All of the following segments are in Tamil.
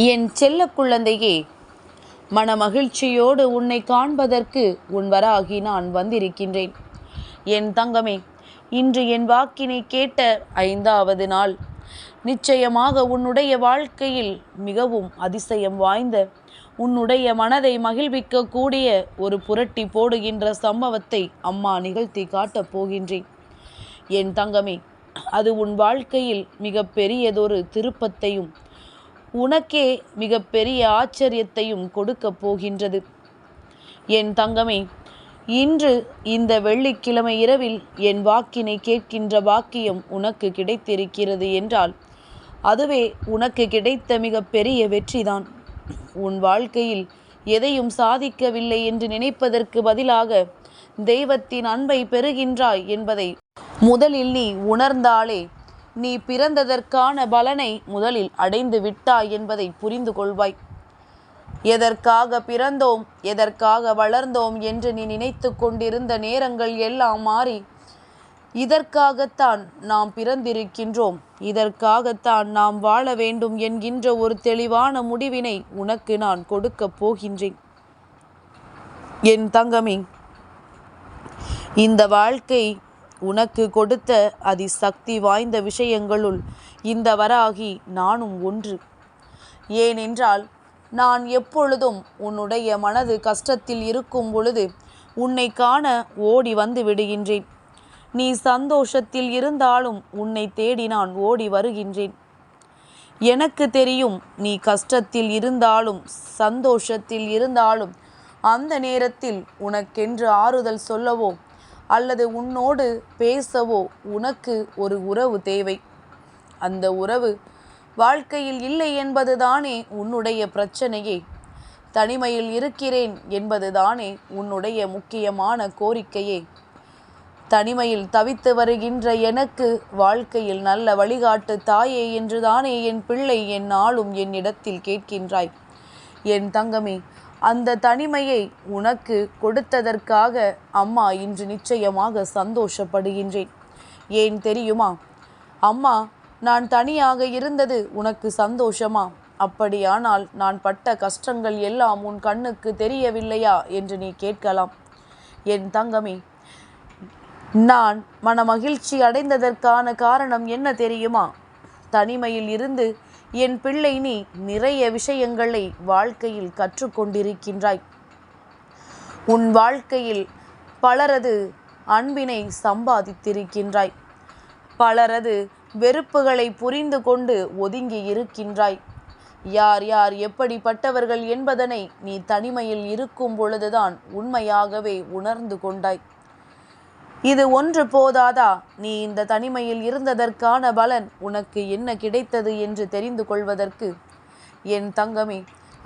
என் செல்ல குழந்தையே மனமகிழ்ச்சியோடு உன்னை காண்பதற்கு உன் வராகி நான் வந்திருக்கின்றேன். என் தங்கமே இன்று என் வாக்கினை கேட்ட ஐந்தாவது நாள். நிச்சயமாக உன்னுடைய வாழ்க்கையில் மிகவும் அதிசயம் வாய்ந்த உன்னுடைய மனதை மகிழ்விக்கக்கூடிய ஒரு புரட்டி போடுகின்ற சம்பவத்தை அம்மா நிகழ்த்தி காட்டப் போகின்றேன். என் தங்கமே அது உன் வாழ்க்கையில் மிக பெரியதொரு திருப்பத்தையும் உனக்கே மிகப்பெரிய ஆச்சரியத்தையும் கொடுக்கப் போகின்றது. என் தங்கமே இன்று இந்த வெள்ளிக்கிழமை இரவில் என் வாக்கினை கேட்கின்ற பாக்கியம் உனக்கு கிடைத்திருக்கிறது என்றால் அதுவே உனக்கு கிடைத்த மிக பெரிய வெற்றிதான். உன் வாழ்க்கையில் எதையும் சாதிக்கவில்லை என்று நினைப்பதற்கு பதிலாக தெய்வத்தின் அன்பை பெறுகின்றாய் என்பதை முதலில் நீ உணர்ந்தாலே நீ பிறந்ததற்கான பலனை முதலில் அடைந்து விட்டாய் என்பதை புரிந்து கொள்வாய். எதற்காக பிறந்தோம் எதற்காக வளர்ந்தோம் என்று நீ நினைத்து கொண்டிருந்த நேரங்கள் எல்லாம் மாறி இதற்காகத்தான் நாம் பிறந்திருக்கின்றோம் இதற்காகத்தான் நாம் வாழ வேண்டும் என்கின்ற ஒரு தெளிவான முடிவினை உனக்கு நான் கொடுக்கப் போகின்றேன். என் தங்கமே இந்த வாழ்க்கை உனக்கு கொடுத்த அதிசக்தி வாய்ந்த விஷயங்களுள் இந்த வராகி நானும் ஒன்று. ஏனென்றால் நான் எப்பொழுதும் உன்னுடைய மனது கஷ்டத்தில் இருக்கும் பொழுது உன்னை காண ஓடி வந்து விடுகின்றேன். நீ சந்தோஷத்தில் இருந்தாலும் உன்னை தேடி நான் ஓடி வருகின்றேன். எனக்கு தெரியும் நீ கஷ்டத்தில் இருந்தாலும் சந்தோஷத்தில் இருந்தாலும் அந்த நேரத்தில் உனக்கென்று ஆறுதல் சொல்லவோ அல்லது உன்னோடு பேசவோ உனக்கு ஒரு உறவு தேவை. அந்த உறவு வாழ்க்கையில் இல்லை என்பதுதானே உன்னுடைய பிரச்சனையே. தனிமையில் இருக்கிறேன் என்பதுதானே உன்னுடைய முக்கியமான கோரிக்கையே. தனிமையில் தவித்து வருகின்ற எனக்கு வாழ்க்கையில் நல்ல வழிகாட்டு தாயே என்றுதானே என் பிள்ளை என் நாளும் என்னிடத்தில் கேட்கின்றாய். என் தங்கமே அந்த தனிமையை உனக்கு கொடுத்ததற்காக அம்மா இன்று நிச்சயமாக சந்தோஷப்படுகின்றேன். ஏன் தெரியுமா? அம்மா நான் தனியாக இருந்தது உனக்கு சந்தோஷமா? அப்படியானால் நான் பட்ட கஷ்டங்கள் எல்லாம் உன் கண்ணுக்கு தெரியவில்லையா என்று நீ கேட்கலாம். என் தங்கமே நான் மனமகிழ்ச்சி அடைந்ததற்கான காரணம் என்ன தெரியுமா? தனிமையில் இருந்து என் பிள்ளை நீ நிறைய விஷயங்களை வாழ்க்கையில் கற்றுக்கொண்டிருக்கின்றாய். உன் வாழ்க்கையில் பலரது அன்பினை சம்பாதித்திருக்கின்றாய். பலரது வெறுப்புகளை புரிந்து கொண்டு ஒதுங்கி இருக்கின்றாய். யார் யார் எப்படிப்பட்டவர்கள் என்பதனை நீ தனிமையில் இருக்கும் பொழுதுதான் உண்மையாகவே உணர்ந்து கொண்டாய். இது ஒன்று போதாதா? நீ இந்த தனிமையில் இருந்ததற்கான பலன் உனக்கு என்ன கிடைத்தது என்று தெரிந்து கொள்வதற்கு. என் தங்கமே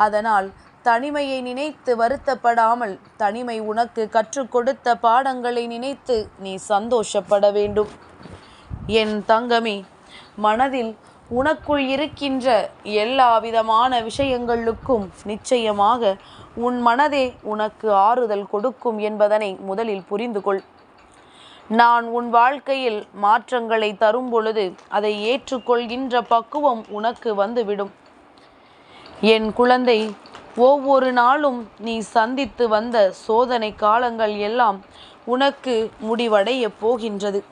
அதனால் தனிமையை நினைத்து வருத்தப்படாமல் தனிமை உனக்கு கற்றுக் கொடுத்த பாடங்களை நினைத்து நீ சந்தோஷப்பட வேண்டும். என் தங்கமே மனதில் உனக்குள் இருக்கின்ற எல்லா விதமான விஷயங்களுக்கும் நிச்சயமாக உன் மனதே உனக்கு ஆறுதல் கொடுக்கும் என்பதனை முதலில் புரிந்து கொள். நான் உன் வாழ்க்கையில் மாற்றங்களை தரும் பொழுது அதை ஏற்றுக்கொள்கின்ற பக்குவம் உனக்கு வந்துவிடும். என் குழந்தை ஒவ்வொரு நாளும் நீ சந்தித்து வந்த சோதனை காலங்கள் எல்லாம் உனக்கு முடிவடைய போகின்றது.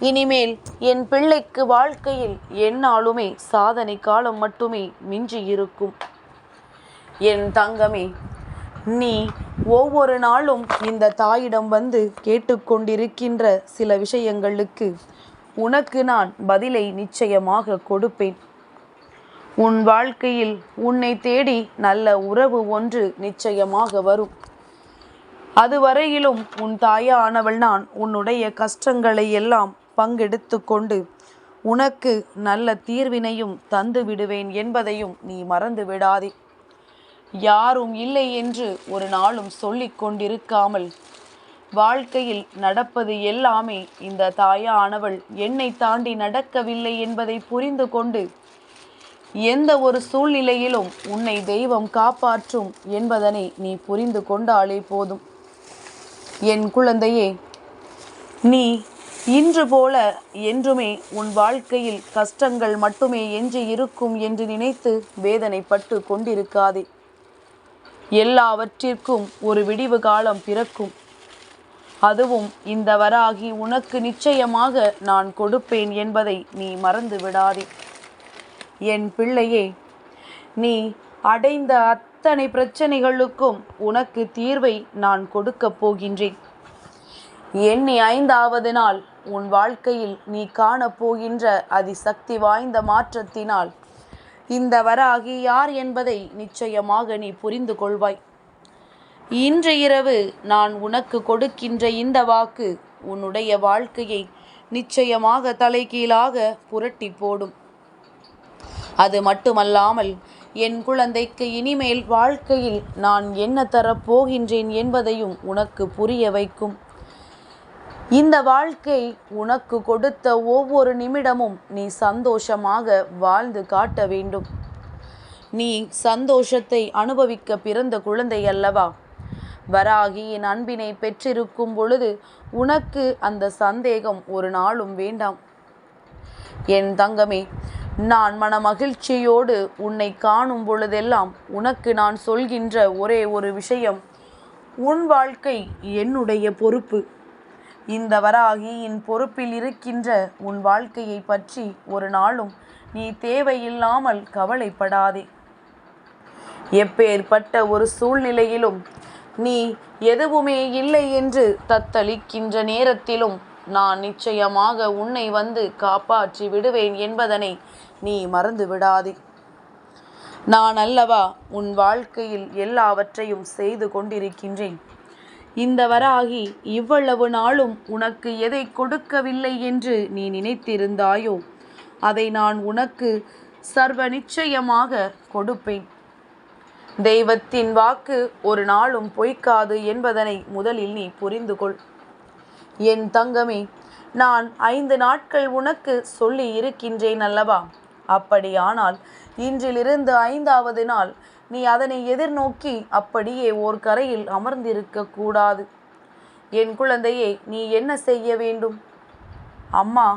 இனிமேல் என் பிள்ளைக்கு வாழ்க்கையில் என்னாலுமே சாதனை காலம் மட்டுமே மிஞ்சி இருக்கும். என் தங்கமே நீ ஒவ்வொரு நாளும் இந்த தாயிடம் வந்து கேட்டுக்கொண்டிருக்கின்ற சில விஷயங்களுக்கு உனக்கு நான் பதிலை நிச்சயமாக கொடுப்பேன். உன் வாழ்க்கையில் உன்னை தேடி நல்ல உறவு ஒன்று நிச்சயமாக வரும். அதுவரையிலும் உன் தாயானவள் நான் உன்னுடைய கஷ்டங்களை எல்லாம் பங்கெடுத்து கொண்டு உனக்கு நல்ல தீர்வினையும் தந்து விடுவேன் என்பதையும் நீ மறந்து விடாதே. யாரும் இல்லை என்று ஒரு நாளும் சொல்லிக் கொண்டிருக்காமல் வாழ்க்கையில் நடப்பது எல்லாமே இந்த தாயானவள் என்னை தாண்டி நடக்கவில்லை என்பதை புரிந்து கொண்டு எந்த ஒரு சூழ்நிலையிலும் உன்னை தெய்வம் காப்பாற்றும் என்பதனை நீ புரிந்து கொண்டாலே போதும். என் குழந்தையே நீ இன்று போல என்றுமே உன் வாழ்க்கையில் கஷ்டங்கள் மட்டுமே எஞ்சி இருக்கும் என்று நினைத்து வேதனைப்பட்டு கொண்டிருக்காதே. எல்லாவற்றிற்கும் ஒரு விடிவு காலம் பிறக்கும். அதுவும் இந்த வராகி உனக்கு நிச்சயமாக நான் கொடுப்பேன் என்பதை நீ மறந்து விடாதே. என் பிள்ளையே நீ அடைந்த அத்தனை பிரச்சனைகளுக்கும் உனக்கு தீர்வை நான் கொடுக்கப் போகின்றேன். எண்ணி ஐந்தாவது நாள் உன் வாழ்க்கையில் நீ காணப்போகின்ற அதிசக்தி வாய்ந்த மாற்றத்தினால் இந்த வராகி யார் என்பதை நிச்சயமாக நீ புரிந்து கொள்வாய். இன்று இரவு நான் உனக்கு கொடுக்கின்ற இந்த வாக்கு உன்னுடைய வாழ்க்கையை நிச்சயமாக தலைகீழாக புரட்டி போடும். அது மட்டுமல்லாமல் என் குழந்தைக்கு இனிமேல் வாழ்க்கையில் நான் என்ன தரப்போகின்றேன் என்பதையும் உனக்கு புரிய வைக்கும். இந்த வாழ்க்கை உனக்கு கொடுத்த ஒவ்வொரு நிமிடமும் நீ சந்தோஷமாக வாழ்ந்து காட்ட வேண்டும். நீ சந்தோஷத்தை அனுபவிக்க பிறந்த குழந்தை அல்லவா? வராகியின் அன்பினை பெற்றிருக்கும் பொழுது உனக்கு அந்த சந்தேகம் ஒரு நாளும் வேண்டாம். என் தங்கமே நான் மன மகிழ்ச்சியோடு உன்னை காணும் பொழுதெல்லாம் உனக்கு நான் சொல்கின்ற ஒரே ஒரு விஷயம் உன் வாழ்க்கை என்னுடைய பொறுப்பு. இந்த வராகியின் பொறுப்பில் இருக்கின்ற உன் வாழ்க்கையை பற்றி ஒரு நாளும் நீ தேவையில்லாமல் கவலைப்படாதே. எப்பேற்பட்ட ஒரு சூழ்நிலையிலும் நீ எதுவுமே இல்லை என்று தத்தளிக்கின்ற நேரத்திலும் நான் நிச்சயமாக உன்னை வந்து காப்பாற்றி விடுவேன் என்பதனை நீ மறந்து விடாதே நான் அல்லவா உன் வாழ்க்கையில் எல்லாவற்றையும் செய்து கொண்டிருக்கின்றேன். இந்த வராகி இவ்வளவு நாளும் உனக்கு எதை கொடுக்கவில்லை என்று நீ நினைத்திருந்தாயோ அதை நான் உனக்கு சர்வ நிச்சயமாக கொடுப்பேன். தெய்வத்தின் வாக்கு ஒரு நாளும் பொய்க்காது என்பதனை முதலில் நீ புரிந்து கொள் என் தங்கமே நான் ஐந்து நாட்கள் உனக்கு சொல்லி இருக்கின்றேன் அல்லவா? அப்படியானால் இன்றிலிருந்து ஐந்தாவது நாள் நீ அதனை எதிர்நோக்கி அப்படியே ஓர் கரையில் அமர்ந்திருக்க கூடாது. என் குழந்தையே நீ என்ன செய்ய வேண்டும்? அம்மா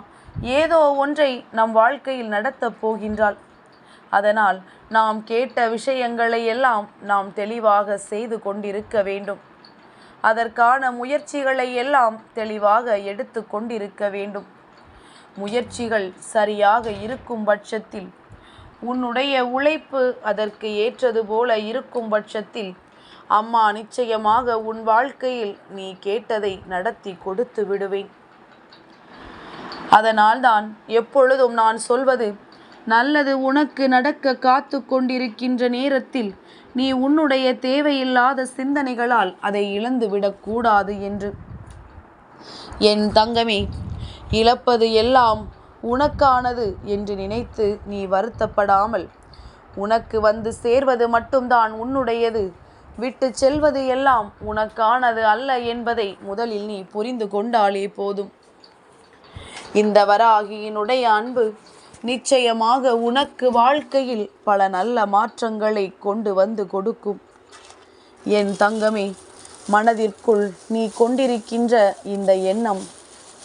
ஏதோ ஒன்றை நம் வாழ்க்கையில் நடத்தப் போகின்றாள். அதனால் நாம் கேட்ட விஷயங்களை எல்லாம் நாம் தெளிவாக செய்து கொண்டிருக்க வேண்டும். அதற்கான முயற்சிகளை எல்லாம் தெளிவாக எடுத்து கொண்டிருக்க வேண்டும். முயற்சிகள் சரியாக இருக்கும் பட்சத்தில் உன்னுடைய உழைப்பு அதற்கு ஏற்றது போல இருக்கும் பட்சத்தில் அம்மா நிச்சயமாக உன் வாழ்க்கையில் நீ கேட்டதை நடத்தி கொடுத்து விடுவேன். அதனால்தான் எப்பொழுதும் நான் சொல்வது நல்லது உனக்கு நடக்க காத்து கொண்டிருக்கின்ற நேரத்தில் நீ உன்னுடைய தேவையில்லாத சிந்தனைகளால் அதை இழந்துவிடக்கூடாது என்று. என் தங்கமே இழப்பது எல்லாம் உனக்கானது என்று நினைத்து நீ வருத்தப்படாமல் உனக்கு வந்து சேர்வது மட்டும்தான் உன்னுடையது. விட்டு செல்வது எல்லாம் உனக்கானது அல்ல என்பதை முதலில் நீ புரிந்து கொண்டாலே போதும். இந்த வராகியினுடைய அன்பு நிச்சயமாக உனக்கு வாழ்க்கையில் பல நல்ல மாற்றங்களை கொண்டு வந்து கொடுக்கும். என் தங்கமே மனதிற்குள் நீ கொண்டிருக்கின்ற இந்த எண்ணம்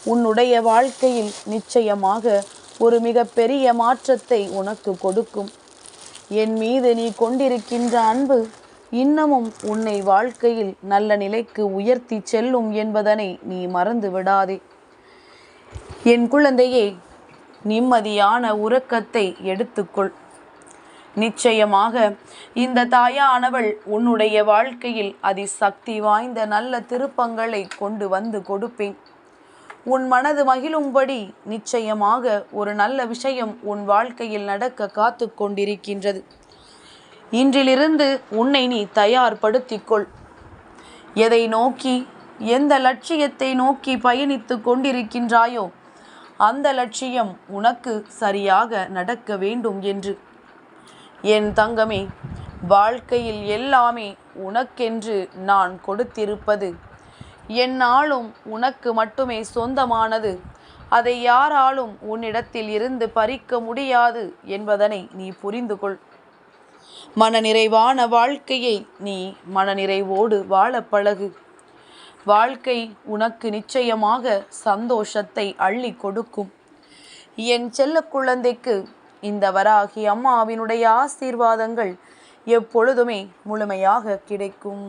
உன்னுடைய வாழ்க்கையில் நிச்சயமாக ஒரு மிக பெரிய மாற்றத்தை உனக்கு கொடுக்கும். என் மீது நீ கொண்டிருக்கின்ற அன்பு இன்னமும் உன்னை வாழ்க்கையில் நல்ல நிலைக்கு உயர்த்தி செல்லும் என்பதனை நீ மறந்து விடாதே. என் குழந்தையே நிம்மதியான உறக்கத்தை எடுத்துக்கொள். நிச்சயமாக இந்த தாயானவள் உன்னுடைய வாழ்க்கையில் அதிசக்தி வாய்ந்த நல்ல திருப்பங்களை கொண்டு வந்து கொடுப்பேன். உன் மனது மகிழும்படி நிச்சயமாக ஒரு நல்ல விஷயம் உன் வாழ்க்கையில் நடக்க காத்து கொண்டிருக்கின்றது. இன்றிலிருந்து உன்னை நீ தயார்படுத்திக்கொள். எதை நோக்கி எந்த லட்சியத்தை நோக்கி பயணித்து கொண்டிருக்கின்றாயோ அந்த லட்சியம் உனக்கு சரியாக நடக்க வேண்டும் என்று. என் தங்கமே வாழ்க்கையில் எல்லாமே உனக்கென்று நான் கொடுத்திருப்பது என்னாலும் உனக்கு மட்டுமே சொந்தமானது. அதை யாராலும் உன்னிடத்தில் இருந்து பறிக்க முடியாது என்பதனை நீ புரிந்து கொள் மனநிறைவான வாழ்க்கையை நீ மனநிறைவோடு வாழ பழகு. வாழ்க்கை உனக்கு நிச்சயமாக சந்தோஷத்தை அள்ளி கொடுக்கும். என் செல்ல குழந்தைக்கு இந்த வராகி அம்மாவினுடைய ஆசீர்வாதங்கள் எப்பொழுதுமே முழுமையாக கிடைக்கும்.